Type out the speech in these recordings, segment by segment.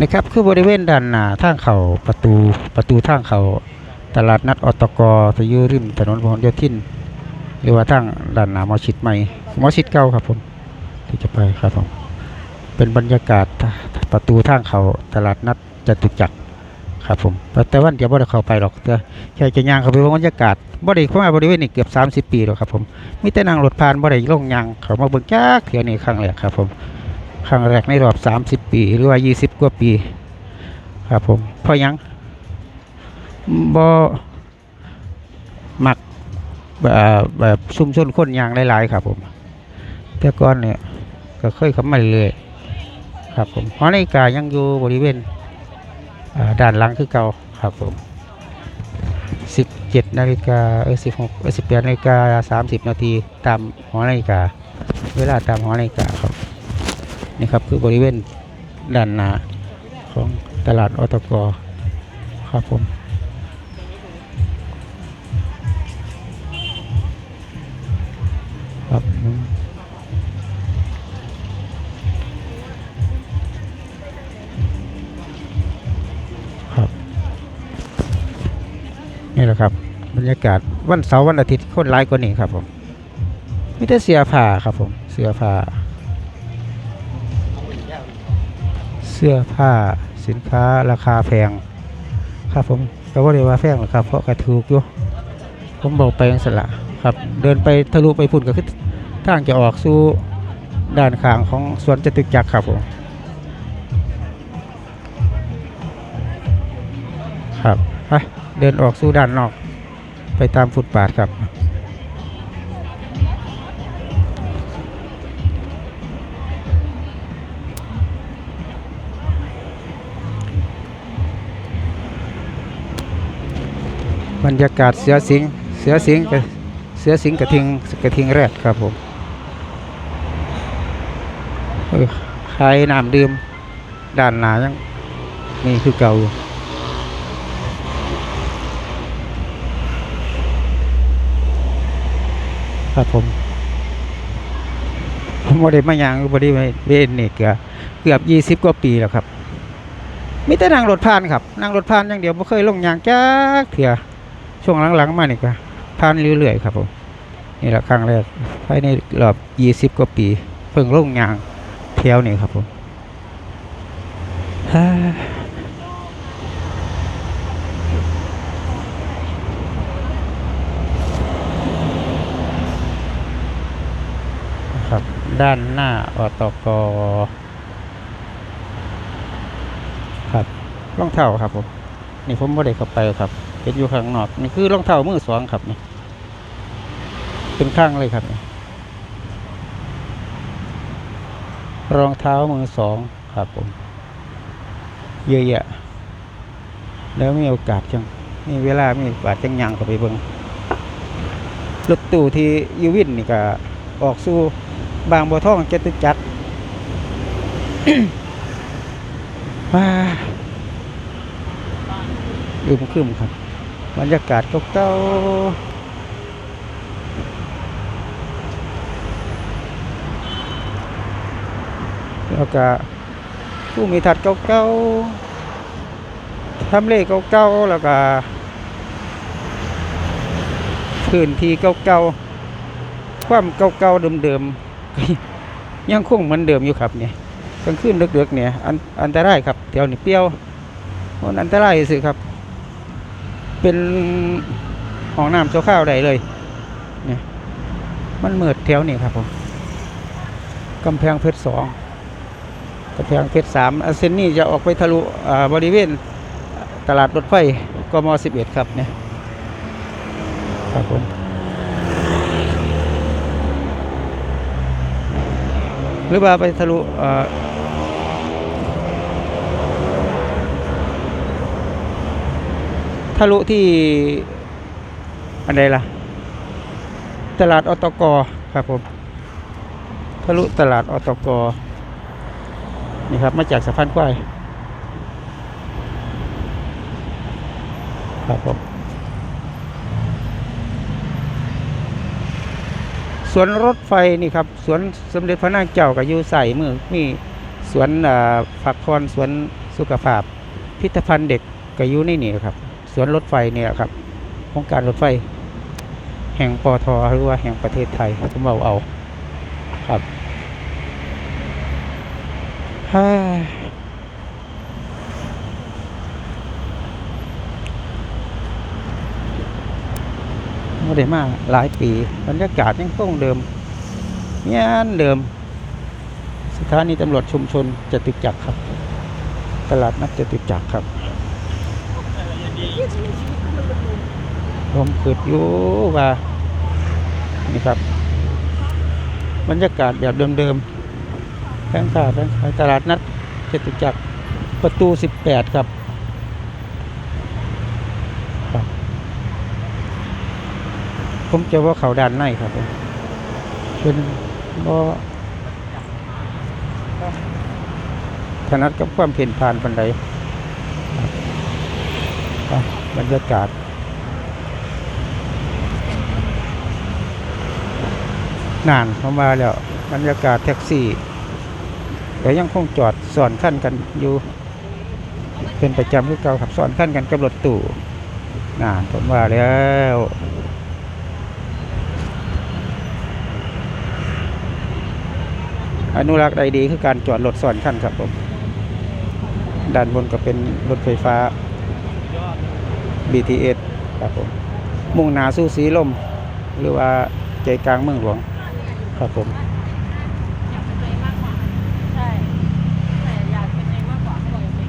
นะครับคือบริเวณด้านหน้าทางเขาประตูประตูทางเขาตลาดนัดอตกจะอยู่ริมถนนพหลโยธิน หรือว่าทางด้านหน้ามอชิดใหม่มอชิดเก่าครับผมที่จะไปครับผมเป็นบรรยากาศประตูทางเขาตลาดนัดจตุจักรครับผมแต่วันเดี๋ยวบ่ได้เข้าไปหรอกแต่แค่จะย่างเข้าไปเบิ่งบรรยากาศบ่ได้เข้ามาบริเวณนี้เกือบ 30 ปีแล้วครับผมมีแต่นั่งรถผ่านบ่ได้ลงยางเขามาเบิ่งจักเทื่อนี้ครั้งแรกครับผม ครั้งแรกในรอบ 30 ปี หรือว่า 20 กว่าปี ครับผมเพราะยังบ่มักแบบแบบซุ่มชนคนยางหลายๆ ครับผมแต่ก่อนเนี่ยก็เคยเข้ามาเรื่อยครับผมหอนาฬิกายังอยู่บริเวณอ่าด้านหลังคือเก่าครับผม 17นาฬิกาเออ16เออ18นาฬิกา30 นาทีตามหอนาฬิกา เวลาตามหอนาฬิกาครับ นี่ครับคือบริเวณด้านหน้าของตลาดอตกครับผมครับครับ นี่แหละครับ บรรยากาศวันเสาร์วันอาทิตย์คนร้ายกว่านี้ครับผมมีแต่เสื้อผ้าครับผม เสื้อผ้า สื้อผ้าสินค้าราคาแพงครับผมก็ว่าเรียกว่าแพงหรอกครับเพราะกระถูกอยู่ผมบอกไปยังสละครับเดินไปทะลุไปพุ่นก็คือทางจะออกสู่ด้านข้างของสวนจตุจักรครับผมครับไปเดินออกสู่ด้านนอก ไปตามฟุตบาทครับ บรรยากาศเสือสิงเสือสิงกับเสือสิงกระทิงกระทิงแรกครับผมขายน้ำดื่มด้านหนายังนี่คือเก่าอยู่ครับผมผมบ่ได้มายังบ่ได้มาเวนนี่เกือบเกือบยี่สิบกว่าปีแล้วครับมีแต่นั่งรถผ่านครับนั่งรถผ่านอย่างเดียวไม่เคยลงยางจักเถื่อ ช่วงหลังๆมานี่ก็ผ่านเรื่อยๆครับผมนี่แหละครั้งแรกภายในรอบยี่สิบกว่าปี เพิ่งลงยางเที่ยวนี่ครับผมครับด้านหน้าอตกครับรองเท้าครับผมนี่ผมไม่ได้เข้าไปครับ เป็นอยู่ข้างนอกนี่คือรองเท้ามือสองครับนี่เป็นข้างเลยครับนี่รองเท้ามือสองครับผมเยอะแยะแล้วมีโอกาสจังมีเวลามีโอกาสจังยังเข้าไปเบิ่งรถตู้ที่อยูวินนี่ก็ออกสู่บางบัวทองเจตุจักรว้าอึมครึมครับ บรรยากาศเก่าๆแล้วก็ผู้มีทัดเก่าๆทำเลเก่าๆแล้วก็พื้นที่เก่าๆความเก่าๆเดิมๆยังคงเหมือนเดิมอยู่ครับเนี่ยกลางคืนดึกๆเนี่ยอันอันตรายครับแถวนี้เปรี้ยวมันอันตรายสิครับ เป็นห้องน้ำโซข้าวใดเลยเนี่ยมันเมืดแถวนี่ครับผมกำแพงเพชรสองกำแพงเพชรสามอันเซนนี่จะออกไปทะลุบริเวณตลาดรถไฟกมสิบเอ็ดครับเนี่ยครับผมหรือว่าไปทะลุอ่า ทะลุที่อันใดล่ะ ตลาดอตกครับผมทะลุตลาดอตกนี่ครับ มาจากสะพานควายครับผมสวนรถไฟนี่ครับสวนสมเด็จพระนางเจ้ากับยูใส่มือมีสวนผักพรสวนสุขภาพ พิพิธภัณฑ์เด็กก็อยู่ในนี่ครับ สวนรถไฟเนี่ยครับโครงการรถไฟ แห่งปอทหรือว่าแห่งประเทศไทยผมเอาเอาครับฮ่าไม่ได้มาหลายปีบรรยากาศยังคงเดิมเงี้ยนเดิม สถานีตำรวจชุมชนจตุจักรครับ ตลาดนัดจตุจักรครับ ผมเกิดอยู่ว่านี่ครับ บรรยากาศแบบเดิมๆแผงค้าแผงขายตลาดนัดจตุจักรประตู 18 ครับครับ ผมจะว่าเขาด้านในครับเป็นบ่ถนัดกับความเพียนพานปันใดบรรยากาศ นานเข้ามาแล้วบรรยากาศแท็กซี่แต่ยังคงจอดสอนขั้นกันอยู่เป็นประจำคือเก่าขับสอนขั้นกันกับรถตู้นานผมว่าแล้วอนุรักษ์ใดดีคือการจอดรถสอนขั้นครับผมด้านบนก็เป็นรถไฟฟ้า BTS ครับผมมุ่งหนาสู่สีลม หรือว่าใจกลางเมืองหลวง ครับผม อยากเป็นตัวเองมากกว่า ใช่ แต่อยากเป็นตัวเองมากกว่าเขาบอกอยากเป็น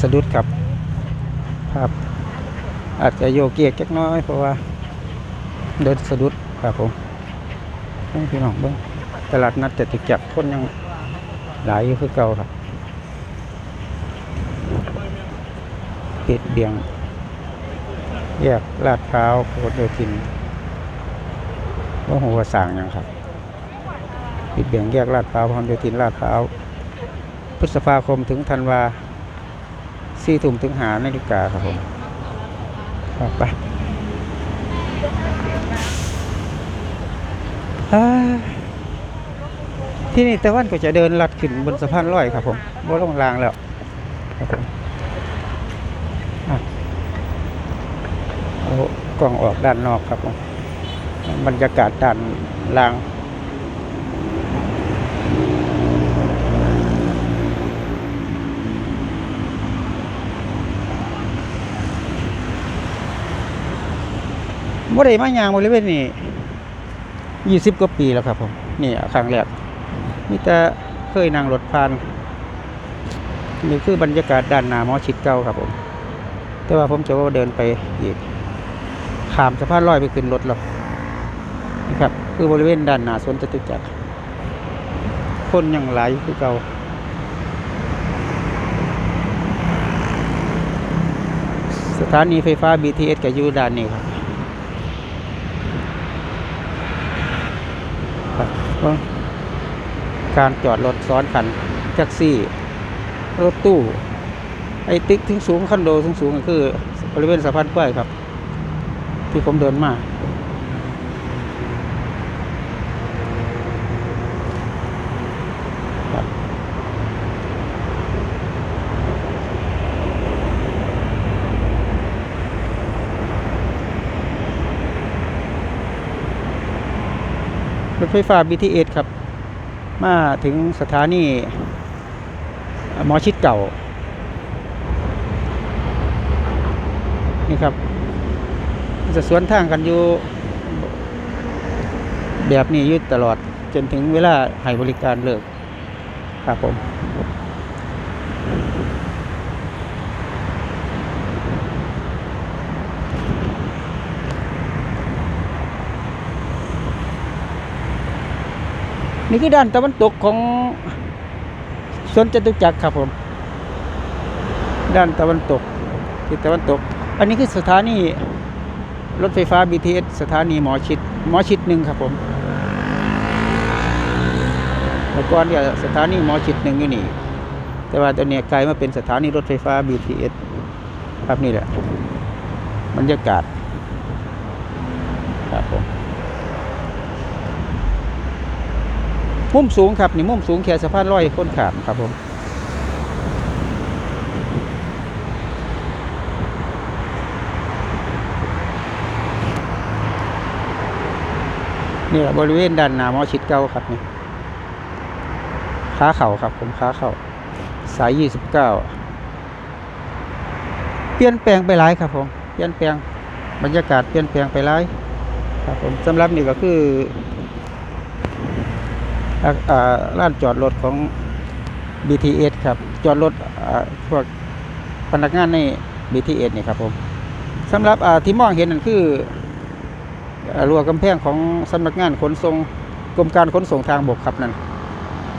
สะดุดครับครับ อาจจะโยกเกียกจักน้อย เพราะว่า เดินสะดุดครับผมเบิ่งพี่น้องเบิ้งตลาดนัดจะตุจักรคนยังหลายอยู่คือเก่าครับปิดเบียง แยกลาดพร้าวโพธิ์โยธินว่าหัวสร้างยังครับปิดเบี่ยงแยกลาดพร้าวพหลโยธินลาดพร้าวพฤษภาคมถึงธันวาสี่ทุ่มถึงหานาฬิกาครับผมครับไปที่นี่ตะวันก็จะเดินลัดขึ้นบนสะพานลอยครับผมบ่ลงรางแล้วครับผมอะ กล้องออกด้านนอกครับผมบรรยากาศด้านล่างบ่ได้มายางบริเวณนี้ยี่สิบกว่าปีแล้วครับผมนี่ครั้งแรกมีแต่เคยนั่งรถผ่านนี่คือบรรยากาศด้านหน้ามอชิดเก่าครับผม แต่ว่าผมจะว่าเดินไปอีก ข้ามสะพานลอยไปขึ้นรถหรอกนี่ครับ คือบริเวณด้านหน้าสวนจตุจักรคนยังหลายคือเก่าสถานีไฟฟ้า BTS กับยูด้านนี้ครับการจอดรถซ้อนคันแท็กซี่ รถตู้ ไอ้ติ๊กถึงสูงคอนโดถึงสูงก็คือบริเวณสะพานกล้วยครับ ที่ผมเดินมาครับรถไฟฟ้า BTS ครับ มาถึงสถานีหมอชิดเก่า นี่ครับ จะสวนทางกันอยู่ แบบนี้อยืดตลอดจนถึงเวลาให้บริการเลิกครับผมนี่คือด้านตะวันตกของสวนจตุจักรครับผม ด้านตะวันตกทิศตะวันตก อันนี้คือสถานี รถไฟฟ้า BTS สถานีหมอชิดหมอชิดหนึ่งครับผมเมื่ก่อนเนี่ยสถานีหมอชิดหนึ่งอยู่นี่ แต่ว่าตอนนี้กลายมาเป็นสถานีรถไฟฟ้า BTS ครับนี่แหละบรรยากาศครับผมมุมสูงครับนี่มุมสูงแค่สะพานลอยคนขามครับผม นี่แหละบริเวณด้านหน้ามอชิดเก้าครับนี่ขาเข่าครับ ผมขาเข่าสายยี่สิบเก้าเปลี่ยนแปลงไปหลายครับ ผมเปลี่ยนแปลงบรรยากาศเปลี่ยนแปลงไปหลายครับผมสำหรับนี่ก็คืออ่าอ่าร้านจอดรถของ BTS ครับ จอดรถพวกพนักงานใน BTS นี่ครับผมสำหรับที่มองเห็นนั่นคือ รั้วกำแพงของสำนักงานขนส่งกรมการขนส่งทางบกครับนั่น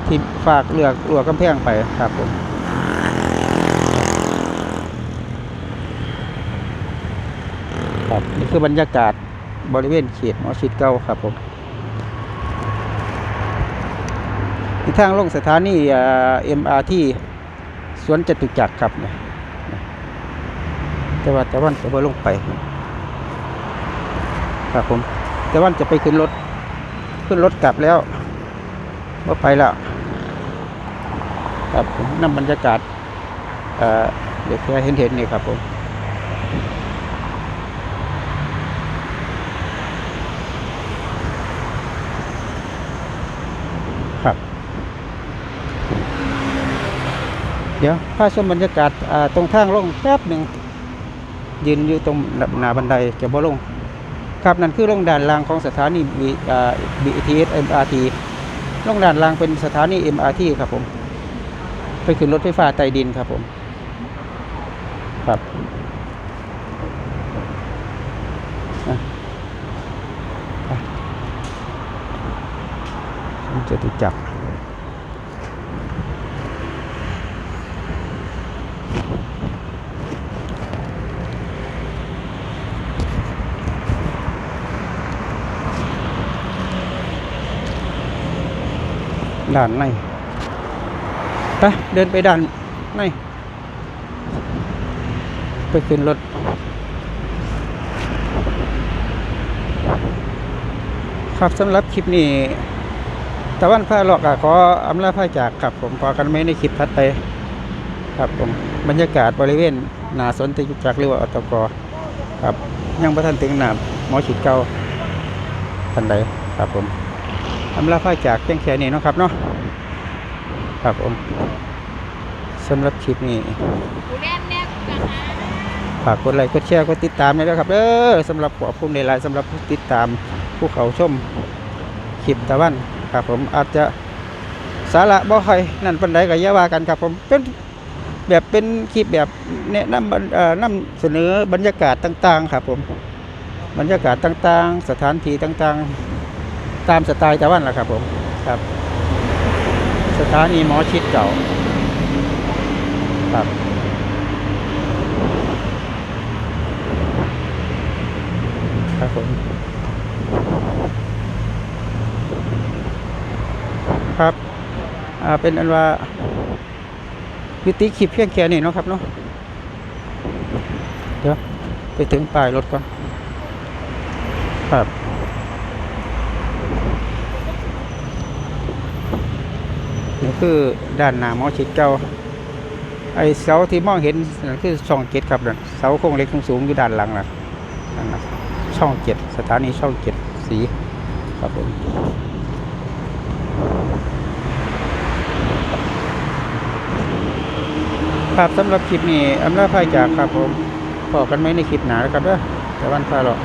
ที่ฝากเลือกรั้วกำแพงไปครับผมครับนี่คือบรรยากาศบริเวณเขตหมอชิดเก้าครับผมที่ทางลงสถานีเอ็มอาร์ที่สวนจตุจักรครับเนี่ยแต่ว่าแต่วันจะไปลงไป ครับผม แต่วันจะไปขึ้นรถ ขึ้นรถกลับแล้วว่าไปแล้วครับผมนำบรรยากาศเอ่อเด็กแค่เห็นเห็นๆนี่ครับผมครับ เดี๋ยวพาชมบรรยากาศตรงทางลงแป๊บหนึ่งยืนอยู่ตรงหน้าบันไดจะบ่ลง ครับนั่นคือลงด่านลางของสถานี B อ่า BTS MRT ลงด่านลางเป็นสถานี MRT ครับผมไปขึ้นรถไฟฟ้าใต้ดินครับผมครับจะติดจับ ด้านในไปเดินไปด้านในไปขึ้นรถครับสำหรับคลิปนี้ตะวันพาหลอกอะขออำลาพาจากครับผมพอกันไหมในคลิปถัดไป ครับผมบรรยากาศบริเวณหนาสนติจุจักรหรือว่าอตกครับยังประทันถึงหนาหมอฉีดเกาทันใดครับผม อำลาพาจากเพียงแค่นี้นะครับเนาะครับผมสำหรับคลิปนี้ฝากกดไลค์กดแชร์กดติดตามด้วยนะครับเด้อสำหรับขอบคุณในไลน์สำหรับผู้ติดตามผู้เขาชมคลิปตะวันครับผมอาจจะสาระบ่ค่อยนั่นปันใดก็อย่าว่ากันครับผมเป็นแบบเป็นคลิปแบบแนะนำเอ่อนำเสนอบรรยากาศต่าง ๆ ครับผมบรรยากาศต่าง ๆ สถานที่ต่าง ๆ ตามสไตล์ตะวันแหละครับผมครับสถานีหมอชิดเก่าครับครับผมครับอ่าเป็นอันว่ายุติคลิปเพียงแค่นี้เนาะครับเนาะเดี๋ยวไปถึงปลายรถก่อนครับ นี่คือด้านหน้าหมอชิดเก่าไอเสาที่มองเห็นนั่นคือช่องเจ็ดครับนั่นเสาโครงเล็กสูงอยู่ด้านหลังนะนั่นนะช่องเจ็ดสถานีช่องเจ็ดสีครับผมครับสำหรับคลิปนี้อำลาพายจากครับผมพอกันไหมในคลิปหนาแล้วครับเด้อแต่วันพาหรอก